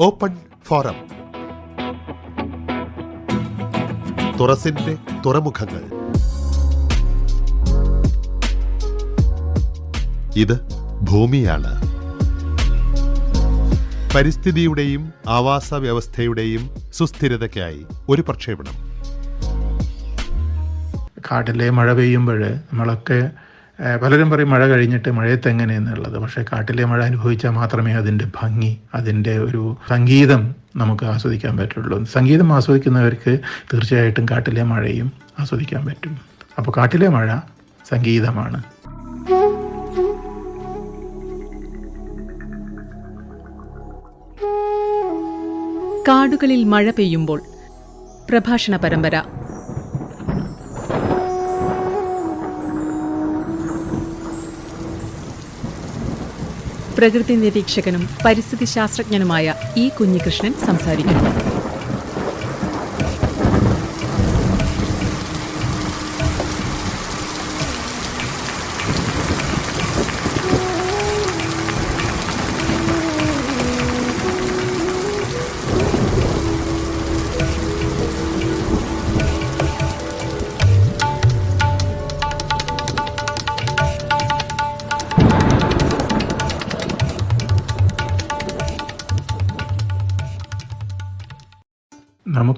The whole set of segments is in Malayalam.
Open forum. തുറസിന്റെ തുറമുഖങ്ങൾ. ഇത് ഭൂമിയാണ്. പരിസ്ഥിതിയുടെയും ആവാസ വ്യവസ്ഥയുടെയും സുസ്ഥിരതയ്ക്കായി ഒരു പ്രക്ഷേപണം. കാട്ടിലെ മഴ പെയ്യുമ്പോൾ നമ്മളൊക്കെ പലരും പറയും മഴ കഴിഞ്ഞിട്ട് മഴയത്ത് എങ്ങനെയെന്നുള്ളത് പക്ഷേ കാട്ടിലെ മഴ അനുഭവിച്ചാൽ മാത്രമേ അതിന്റെ ഭംഗി അതിന്റെ ഒരു സംഗീതം നമുക്ക് ആസ്വദിക്കാൻ പറ്റുള്ളൂ. സംഗീതം ആസ്വദിക്കുന്നവർക്ക് തീർച്ചയായിട്ടും കാട്ടിലെ മഴയും ആസ്വദിക്കാൻ പറ്റും. അപ്പോൾ കാട്ടിലെ മഴ സംഗീതമാണ്. കാടുകളിൽ മഴ പെയ്യുമ്പോൾ പ്രഭാഷണ പരമ്പര. പ്രകൃതി നിരീക്ഷകനും പരിസ്ഥിതി ശാസ്ത്രജ്ഞനുമായ ഇ കുഞ്ഞികൃഷ്ണൻ സംസാരിക്കുന്നു.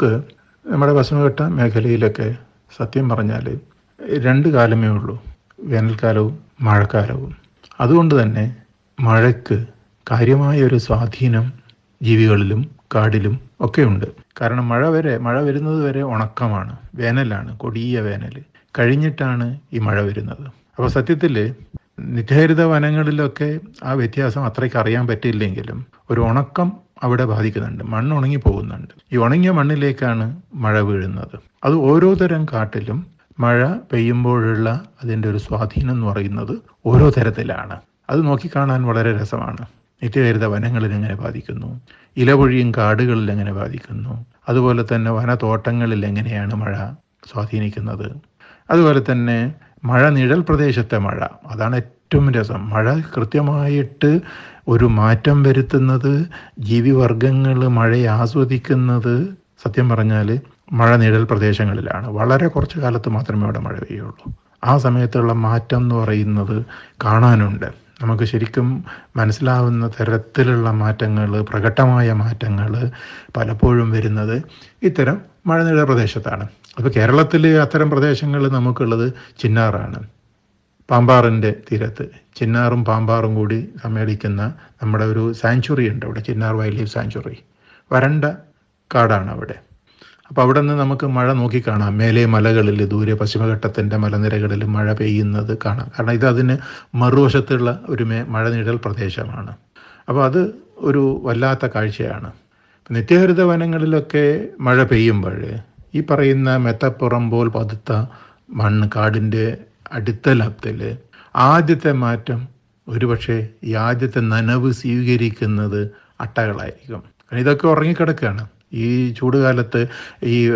നമുക്ക് നമ്മുടെ പശ്ചിമഘട്ട മേഖലയിലൊക്കെ സത്യം പറഞ്ഞാൽ രണ്ട് കാലമേ ഉള്ളൂ. വേനൽക്കാലവും മഴക്കാലവും. അതുകൊണ്ട് തന്നെ മഴയ്ക്ക് കാര്യമായ ഒരു സ്വാധീനം ജീവികളിലും കാടിലും ഒക്കെ ഉണ്ട്. കാരണം മഴ വരെ മഴ വരുന്നത് വരെ ഉണക്കമാണ് വേനലാണ് കൊടിയ വേനൽ. കഴിഞ്ഞിട്ടാണ് ഈ മഴ വരുന്നത്. അപ്പോൾ സത്യത്തിൽ നിത്യഹരിത വനങ്ങളിലൊക്കെ ആ വ്യത്യാസം അത്രയ്ക്ക് അറിയാൻ പറ്റില്ലെങ്കിലും ഒരു ഉണക്കം അവിടെ ബാധിക്കുന്നുണ്ട്. മണ്ണ് ഉണങ്ങി പോകുന്നുണ്ട് ഈ ഉണങ്ങിയ മണ്ണിലേക്കാണ് മഴ വീഴുന്നത്. അത് ഓരോ തരം കാട്ടിലും മഴ പെയ്യുമ്പോഴുള്ള അതിന്റെ ഒരു സ്വാധീനം എന്ന് പറയുന്നത് ഓരോ തരത്തിലാണ്. അത് നോക്കിക്കാണാൻ വളരെ രസമാണ്. നിത്യഹരിത വനങ്ങളിൽ എങ്ങനെ ബാധിക്കുന്നു? ഇലപൊഴിയും കാടുകളിൽ എങ്ങനെ ബാധിക്കുന്നു? അതുപോലെ തന്നെ വനത്തോട്ടങ്ങളിൽ എങ്ങനെയാണ് മഴ സ്വാധീനിക്കുന്നത്? അതുപോലെ തന്നെ മഴ നിഴൽ പ്രദേശത്തെ മഴ. അതാണ് ഏറ്റവും രസം. മഴ കൃത്യമായിട്ട് ഒരു മാറ്റം വരുത്തുന്നത് ജീവിവർഗങ്ങൾ മഴയെ ആസ്വദിക്കുന്നത് സത്യം പറഞ്ഞാൽ മഴ നിഴൽ പ്രദേശങ്ങളിലാണ്. വളരെ കുറച്ച് കാലത്ത് മാത്രമേ അവിടെ മഴ പെയ്യുള്ളൂ. ആ സമയത്തുള്ള മാറ്റം എന്ന് പറയുന്നത് കാണാനുണ്ട്. നമുക്ക് ശരിക്കും മനസ്സിലാവുന്ന തരത്തിലുള്ള മാറ്റങ്ങൾ പ്രകടമായ മാറ്റങ്ങൾ പലപ്പോഴും വരുന്നത് ഇത്തരം മഴനിഴൽ പ്രദേശത്താണ്. അപ്പോൾ കേരളത്തിൽ അത്തരം പ്രദേശങ്ങൾ നമുക്കുള്ളത് ചിന്നാറാണ്. പാമ്പാറിന്റെ തീരത്ത്. ചിന്നാറും പാമ്പാറും കൂടി സമ്മേളിക്കുന്ന നമ്മുടെ ഒരു സാങ്ച്വറി ഉണ്ട് അവിടെ ചിന്നാർ വൈൽഡ് ലൈഫ് സാങ്ച്വറി വരണ്ട കാടാണ് അവിടെ. അപ്പോൾ അവിടെ നിന്ന് നമുക്ക് മഴ നോക്കിക്കാണാം. മേലെ മലകളിൽ ദൂരെ പശ്ചിമഘട്ടത്തിന്റെ മലനിരകളിൽ മഴ പെയ്യുന്നത് കാണാം. കാരണം ഇത് അതിന് മറുവശത്തുള്ള ഒരു മേ മഴ നീഴൽ പ്രദേശമാണ്. അപ്പോൾ അത് ഒരു വല്ലാത്ത കാഴ്ചയാണ്. നിത്യഹരിത വനങ്ങളിലൊക്കെ മഴ പെയ്യുമ്പോൾ ഈ പറയുന്ന മെത്തപ്പുറം പോൽ പതുത്ത മണ്ണ് കാടിന്റെ അടിത്തലത്തിൽ ആദ്യത്തെ മാറ്റം ഒരുപക്ഷെ ഈ ആദ്യത്തെ നനവ് സ്വീകരിക്കുന്നത് അട്ടകളായിരിക്കും. കാരണം ഇതൊക്കെ ഉറങ്ങിക്കിടക്കുകയാണ് ഈ ചൂടുകാലത്ത് ഈ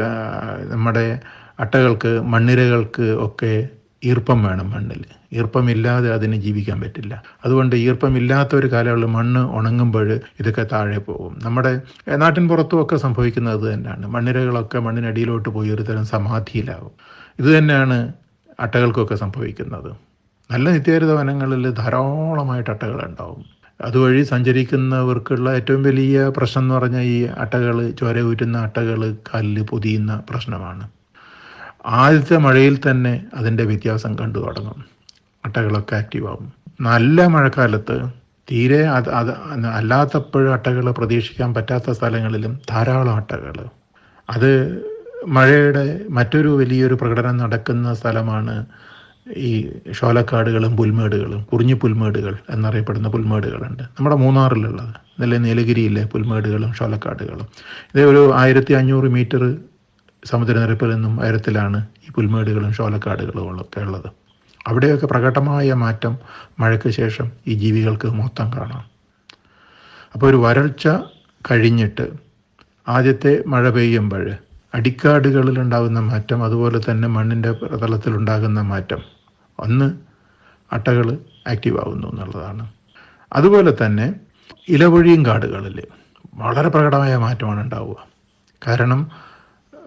നമ്മുടെ അട്ടകൾക്ക് മണ്ണിരകൾക്ക് ഒക്കെ ഈർപ്പം വേണം മണ്ണിൽ ഈർപ്പമില്ലാതെ അതിന് ജീവിക്കാൻ പറ്റില്ല. അതുകൊണ്ട് ഈർപ്പമില്ലാത്ത ഒരു കാലയളവിൽ മണ്ണ് ഉണങ്ങുമ്പോൾ ഇതൊക്കെ താഴെ പോകും. നമ്മുടെ നാട്ടിൻ പുറത്തും ഒക്കെ സംഭവിക്കുന്നത് തന്നെയാണ്. മണ്ണിരകളൊക്കെ മണ്ണിനടിയിലോട്ട് പോയി ഒരു തരം സമാധിയിലാവും. ഇത് തന്നെയാണ് അട്ടകൾക്കൊക്കെ സംഭവിക്കുന്നത്. നല്ല നിത്യഹരിത വനങ്ങളിൽ ധാരാളമായിട്ട് അട്ടകളുണ്ടാവും. അതുവഴി സഞ്ചരിക്കുന്നവർക്കുള്ള ഏറ്റവും വലിയ പ്രശ്നം എന്ന് പറഞ്ഞാൽ ഈ അട്ടകൾ ചോര ഊറ്റുന്ന അട്ടകൾ കല്ല് പൊതിയുന്ന പ്രശ്നമാണ്. ആദ്യത്തെ മഴയിൽ തന്നെ അതിന്റെ വ്യത്യാസം കണ്ടു തുടങ്ങും. അട്ടകളൊക്കെ ആക്റ്റീവാകും. നല്ല മഴക്കാലത്ത് തീരെ അത് അത് അല്ലാത്തപ്പോഴും അട്ടകൾ പ്രതീക്ഷിക്കാൻ പറ്റാത്ത സ്ഥലങ്ങളിലും ധാരാളം അട്ടകൾ. അത് മഴയുടെ മറ്റൊരു വലിയൊരു പ്രകടനം നടക്കുന്ന സ്ഥലമാണ് ഈ ഷോലക്കാടുകളും പുൽമേടുകളും കുറിഞ്ഞി പുൽമേടുകൾ എന്നറിയപ്പെടുന്ന പുൽമേടുകളുണ്ട്. നമ്മുടെ മൂന്നാറിലുള്ളത്. അതല്ലേ നീലഗിരിയിലെ പുൽമേടുകളും ഷോലക്കാടുകളും. ഇത് ഒരു ആയിരത്തി അഞ്ഞൂറ് മീറ്റർ സമുദ്രനിരപ്പിൽ നിന്നും ഉയരത്തിലാണ് ഈ പുൽമേടുകളും ഷോലക്കാടുകളും ഒക്കെ ഉള്ളത്. അവിടെയൊക്കെ പ്രകടമായ മാറ്റം മഴയ്ക്ക് ശേഷം ഈ ജീവികൾക്ക് മൊത്തം കാണാം. അപ്പോൾ ഒരു വരൾച്ച കഴിഞ്ഞിട്ട് ആദ്യത്തെ മഴ പെയ്യുമ്പോൾ അടിക്കാടുകളിൽ ഉണ്ടാകുന്ന മാറ്റം അതുപോലെ തന്നെ മണ്ണിന്റെ പ്രതലത്തിലുണ്ടാകുന്ന മാറ്റം. ഒന്ന് അട്ടകൾ ആക്റ്റീവ് ആകുന്നു എന്നുള്ളതാണ്. അതുപോലെ തന്നെ ഇലവഴിയും കാടുകളിൽ വളരെ പ്രകടമായ മാറ്റമാണ് ഉണ്ടാവുക. കാരണം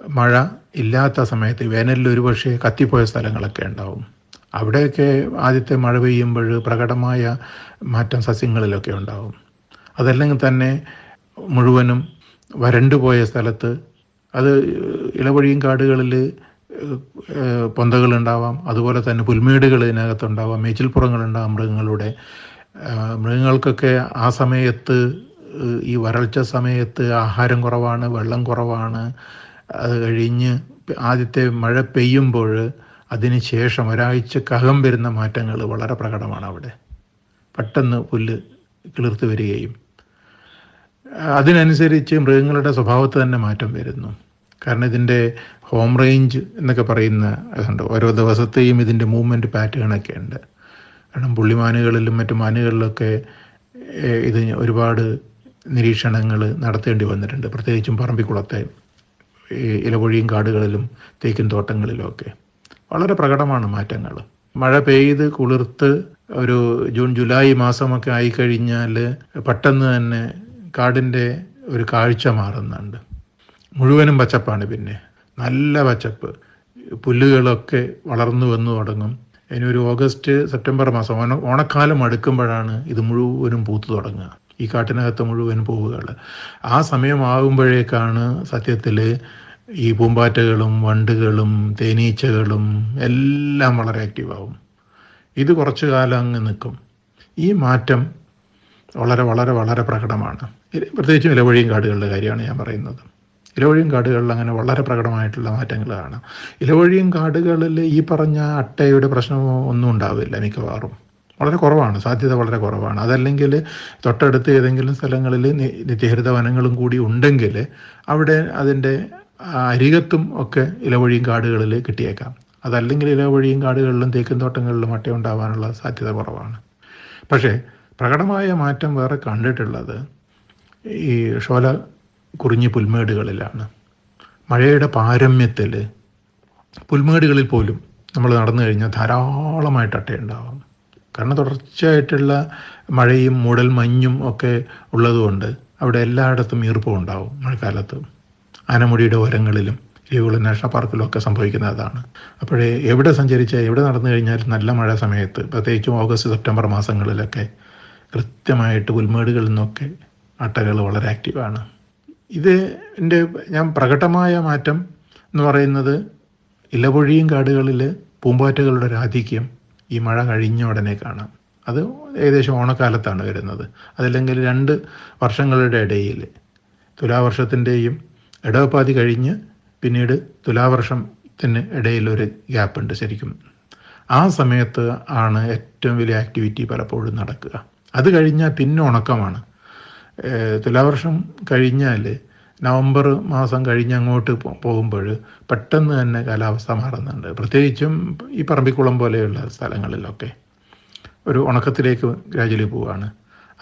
മഴ ഇല്ലാത്ത സമയത്ത് വേനലിൽ ഒരുപക്ഷെ കത്തിപ്പോയ സ്ഥലങ്ങളൊക്കെ ഉണ്ടാവും. അവിടെയൊക്കെ ആദ്യത്തെ മഴ പെയ്യുമ്പോൾ പ്രകടമായ മാറ്റം സസ്യങ്ങളിലൊക്കെ ഉണ്ടാവും. അതല്ലെങ്കിൽ തന്നെ മുഴുവനും വരണ്ടുപോയ സ്ഥലത്ത് അത് ഇളവഴിയും കാടുകളിൽ പൊന്തകളുണ്ടാവാം. അതുപോലെ തന്നെ പുൽമേടുകൾ ഇതിനകത്തുണ്ടാവാം. മേച്ചിൽപ്പുറങ്ങളുണ്ടാവാം മൃഗങ്ങളുടെ. മൃഗങ്ങൾക്കൊക്കെ ആ സമയത്ത് ഈ വരൾച്ച സമയത്ത് ആഹാരം കുറവാണ് വെള്ളം കുറവാണ്. അത് കഴിഞ്ഞ് ആദ്യത്തെ മഴ പെയ്യുമ്പോൾ അതിന് ശേഷം ഒരാഴ്ചക്കകം വരുന്ന മാറ്റങ്ങൾ വളരെ പ്രകടമാണ് അവിടെ. പെട്ടെന്ന് പുല്ല് കിളിർത്ത് വരികയും അതിനനുസരിച്ച് മൃഗങ്ങളുടെ സ്വഭാവത്ത് തന്നെ മാറ്റം വരുന്നു. കാരണം ഇതിന്റെ ഹോം റേഞ്ച് എന്നൊക്കെ പറയുന്ന ഇതുണ്ട്. ഓരോ ദിവസത്തെയും ഇതിന്റെ മൂവ്മെന്റ് പാറ്റേണൊക്കെ ഉണ്ട്. കാരണം പുള്ളിമാനുകളിലും മറ്റു മാനുകളിലൊക്കെ ഇത് ഒരുപാട് നിരീക്ഷണങ്ങൾ നടത്തേണ്ടി വന്നിട്ടുണ്ട്. പ്രത്യേകിച്ചും പറമ്പിക്കുളത്തെ ഇലപൊഴിയും കാടുകളിലും തേക്കും തോട്ടങ്ങളിലുമൊക്കെ വളരെ പ്രകടമാണ് മാറ്റങ്ങൾ. മഴ പെയ്ത് കുളിർത്ത് ഒരു ജൂൺ ജൂലൈ മാസമൊക്കെ ആയിക്കഴിഞ്ഞാൽ പെട്ടെന്ന് തന്നെ കാടിന്റെ ഒരു കാഴ്ച മാറുന്നുണ്ട്. മുഴുവനും പച്ചപ്പാണ് പിന്നെ. നല്ല പച്ചപ്പ്. പുല്ലുകളൊക്കെ വളർന്നു വന്നു തുടങ്ങും. ഇനി ഒരു ഓഗസ്റ്റ് സെപ്റ്റംബർ മാസം ഓണ ഓണക്കാലം അടുക്കുമ്പോഴാണ് ഇത് മുഴുവനും പൂത്തു തുടങ്ങുക. ഈ കാട്ടിനകത്ത് മുഴുവൻ പൂവുകൾ ആ സമയമാകുമ്പോഴേക്കാണ് സത്യത്തിൽ ഈ പൂമ്പാറ്റകളും വണ്ടുകളും തേനീച്ചകളും എല്ലാം വളരെ ആക്റ്റീവാകും ഇത് കുറച്ചു കാലം അങ്ങ് നിൽക്കും ഈ മാറ്റം വളരെ വളരെ വളരെ പ്രകടമാണ്. പ്രത്യേകിച്ചും ഇലവഴിയും കാടുകളുടെ കാര്യമാണ് ഞാൻ പറയുന്നത്. ഇലവഴിയും കാടുകളിൽ അങ്ങനെ വളരെ പ്രകടമായിട്ടുള്ള മാറ്റങ്ങൾ കാണാം ഇലവഴിയും കാടുകളിൽ ഈ പറഞ്ഞ അട്ടയുടെ പ്രശ്നമോ ഒന്നും ഉണ്ടാവില്ല മിക്കവാറും. വളരെ കുറവാണ് സാധ്യത വളരെ കുറവാണ്. അതല്ലെങ്കിൽ തൊട്ടടുത്ത് ഏതെങ്കിലും സ്ഥലങ്ങളിൽ നിത്യഹരിത വനങ്ങളും കൂടി ഉണ്ടെങ്കിൽ അവിടെ അതിന്റെ അരികത്തും ഒക്കെ ഇലവഴിയും കാടുകളിൽ കിട്ടിയേക്കാം. അതല്ലെങ്കിൽ ഇലവഴിയും കാടുകളിലും തേക്കും തോട്ടങ്ങളിലും അട്ട ഉണ്ടാവാനുള്ള സാധ്യത കുറവാണ്. പക്ഷേ പ്രകടമായ മാറ്റം വേറെ കണ്ടിട്ടുള്ളത് ഈ ഷോല കുറിഞ്ഞി പുൽമേടുകളിലാണ്. മഴയുടെ പാരമ്യത്തിൽ പുൽമേടുകളിൽ പോലും നമ്മൾ നടന്നു കഴിഞ്ഞാൽ ധാരാളമായിട്ട് അട്ടയുണ്ടാവും. കാരണം തുടർച്ചയായിട്ടുള്ള മഴയും മൂടൽ മഞ്ഞും ഒക്കെ ഉള്ളതുകൊണ്ട് അവിടെ എല്ലായിടത്തും ഈർപ്പം ഉണ്ടാവും മഴക്കാലത്ത്. ആനമുടിയുടെ ഓരങ്ങളിലും ഇരിവികുളം നാഷണൽ പാർക്കിലും ഒക്കെ സംഭവിക്കുന്ന അതാണ്. അപ്പോഴേ എവിടെ സഞ്ചരിച്ച എവിടെ നടന്നു കഴിഞ്ഞാൽ നല്ല മഴ സമയത്ത് പ്രത്യേകിച്ചും ഓഗസ്റ്റ് സെപ്റ്റംബർ മാസങ്ങളിലൊക്കെ കൃത്യമായിട്ട് പുൽമേടുകളിൽ നിന്നൊക്കെ അട്ടകൾ വളരെ ആക്റ്റീവാണ് ഇത് എന്റെ ഞാൻ പ്രകടമായ മാറ്റം എന്ന് പറയുന്നത് ഇലപൊഴിയും കാടുകളിൽ പൂമ്പാറ്റകളുടെ ആധിക്യം ഈ മഴ കഴിഞ്ഞ ഉടനെ കാണാം. അത് ഏകദേശം ഓണക്കാലത്താണ് വരുന്നത്. അതല്ലെങ്കിൽ രണ്ട് വർഷങ്ങളുടെ ഇടയിൽ തുലാവർഷത്തിന്റെയും ഇടവപ്പാതി കഴിഞ്ഞ് പിന്നീട് തുലാവർഷത്തിന് ഇടയിലൊരു ഗ്യാപ്പുണ്ട് ശരിക്കും. ആ സമയത്ത് ആണ് ഏറ്റവും വലിയ ആക്ടിവിറ്റി പലപ്പോഴും നടക്കുക. അത് കഴിഞ്ഞാൽ പിന്നെ ഉണക്കമാണ്. തുലാവർഷം കഴിഞ്ഞാൽ നവംബർ മാസം കഴിഞ്ഞ് അങ്ങോട്ട് പോകുമ്പോൾ പെട്ടെന്ന് തന്നെ കാലാവസ്ഥ മാറുന്നുണ്ട്. പ്രത്യേകിച്ചും ഈ പറമ്പിക്കുളം പോലെയുള്ള സ്ഥലങ്ങളിലൊക്കെ ഒരു ഉണക്കത്തിലേക്ക് ഗ്രാജുവലി പോവുകയാണ്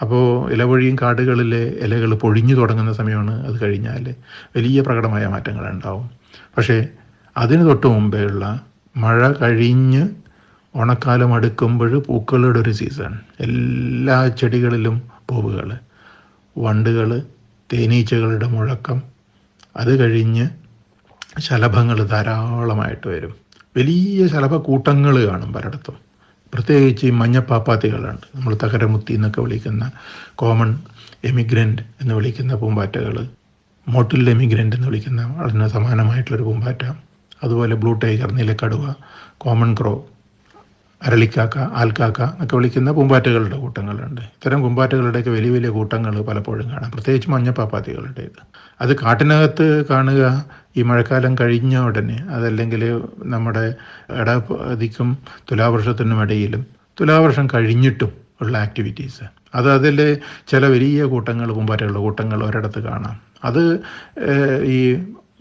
അപ്പോൾ ഇലവഴിയും കാടുകളിലെ ഇലകൾ പൊഴിഞ്ഞു തുടങ്ങുന്ന സമയമാണ് അത് കഴിഞ്ഞാൽ വലിയ പ്രകടമായ മാറ്റങ്ങൾ ഉണ്ടാവും. പക്ഷേ അതിന് തൊട്ട് മുമ്പേ ഉള്ള മഴ കഴിഞ്ഞ് ഉണക്കാലം അടുക്കുമ്പോൾ പൂക്കളുടെ ഒരു സീസൺ. എല്ലാ ചെടികളിലും പൂവുകൾ വണ്ടുകൾ തേനീച്ചകളുടെ മുഴക്കം അത് കഴിഞ്ഞ് ശലഭങ്ങൾ ധാരാളമായിട്ട് വരും. വലിയ ശലഭക്കൂട്ടങ്ങൾ കാണും പലയിടത്തും. പ്രത്യേകിച്ച് ഈ മഞ്ഞപ്പാപ്പാത്തികളുണ്ട് നമ്മൾ തകരമുത്തി എന്നൊക്കെ വിളിക്കുന്ന കോമൺ എമിഗ്രന്റ് എന്ന് വിളിക്കുന്ന പൂമ്പാറ്റകൾ മോട്ടിൽ എമിഗ്രന്റ് എന്ന് വിളിക്കുന്ന അതിന് സമാനമായിട്ടുള്ളൊരു പൂമ്പാറ്റ. അതുപോലെ ബ്ലൂ ടൈഗർ നിലക്കടുവ കോമൺ ക്രോ അരളിക്കാക്ക ആൽക്കാക്ക എന്നൊക്കെ വിളിക്കുന്ന പൂമ്പാറ്റകളുടെ കൂട്ടങ്ങളുണ്ട്. ഇത്തരം പൂമ്പാറ്റകളുടെയൊക്കെ വലിയ വലിയ കൂട്ടങ്ങൾ പലപ്പോഴും കാണാം. പ്രത്യേകിച്ച് മഞ്ഞപ്പാപ്പാത്തികളുടേത് അത് കാട്ടിനകത്ത് കാണുക ഈ മഴക്കാലം കഴിഞ്ഞ ഉടനെ അതല്ലെങ്കിൽ നമ്മുടെ ഇടപതിക്കും തുലാവർഷത്തിനും ഇടയിലും തുലാവർഷം കഴിഞ്ഞിട്ടും ഉള്ള ആക്ടിവിറ്റീസ് അത് അതിൽ ചില വലിയ കൂട്ടങ്ങൾ പൂമ്പാറ്റകളുടെ കൂട്ടങ്ങൾ ഒരിടത്ത് കാണാം. അത് ഈ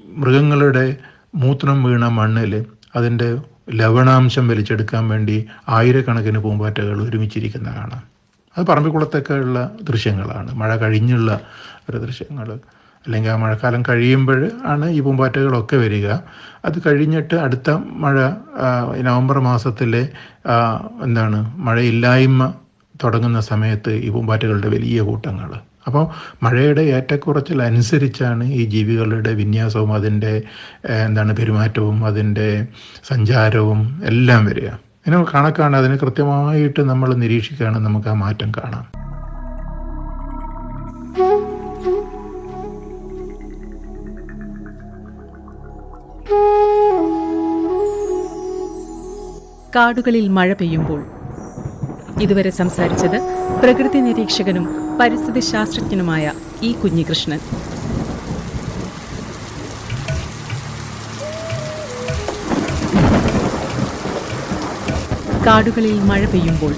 മൃഗങ്ങളുടെ മൂത്രം വീണ മണ്ണിൽ അതിന്റെ ലവണാംശം വലിച്ചെടുക്കാൻ വേണ്ടി ആയിരക്കണക്കിന് പൂമ്പാറ്റകൾ ഒരുമിച്ചിരിക്കുന്ന കാണാം അത് പറമ്പിക്കുളത്തൊക്കെ ഉള്ള ദൃശ്യങ്ങളാണ്. മഴ കഴിഞ്ഞുള്ള ഒരു ദൃശ്യങ്ങൾ. അല്ലെങ്കിൽ ആ മഴക്കാലം കഴിയുമ്പോൾ ആണ് ഈ പൂമ്പാറ്റകളൊക്കെ വരിക. അത് കഴിഞ്ഞിട്ട് അടുത്ത മഴ നവംബർ മാസത്തിലെ എന്താണ് മഴയില്ലായ്മ തുടങ്ങുന്ന സമയത്ത് ഈ പൂമ്പാറ്റകളുടെ വലിയ കൂട്ടങ്ങൾ. അപ്പോൾ മഴയുടെ ഏറ്റക്കുറച്ചിലനുസരിച്ചാണ് ഈ ജീവികളുടെ വിന്യാസവും അതിന്റെ എന്താണ് പെരുമാറ്റവും അതിന്റെ സഞ്ചാരവും എല്ലാം വരിക. ഇതിനെ കണക്കാണ് അതിന് കൃത്യമായിട്ട് നമ്മൾ നിരീക്ഷിക്കുകയാണ് നമുക്ക് ആ മാറ്റം കാണാം കാടുകളിൽ മഴ പെയ്യുമ്പോൾ ഇതുവരെ സംസാരിച്ചത് പ്രകൃതി നിരീക്ഷകനും പരിസ്ഥിതി ശാസ്ത്രജ്ഞനുമായ ഇ കുഞ്ഞികൃഷ്ണൻ. കാടുകളിൽ മഴ പെയ്യുമ്പോൾ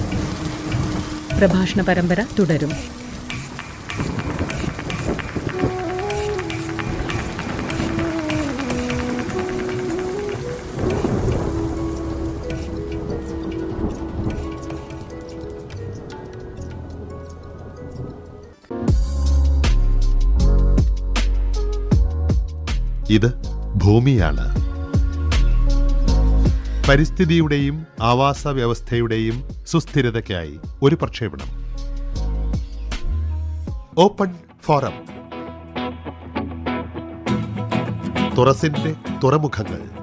പ്രഭാഷണ പരമ്പര തുടരും. ഭൂമിയാണ്. പരിസ്ഥിതിയുടെയും ആവാസ വ്യവസ്ഥയുടെയും സുസ്ഥിരതയ്ക്കായി ഒരു പ്രക്ഷേപണം. ഓപ്പൺ ഫോറം തുറസിന്റെ തുറമുഖങ്ങൾ.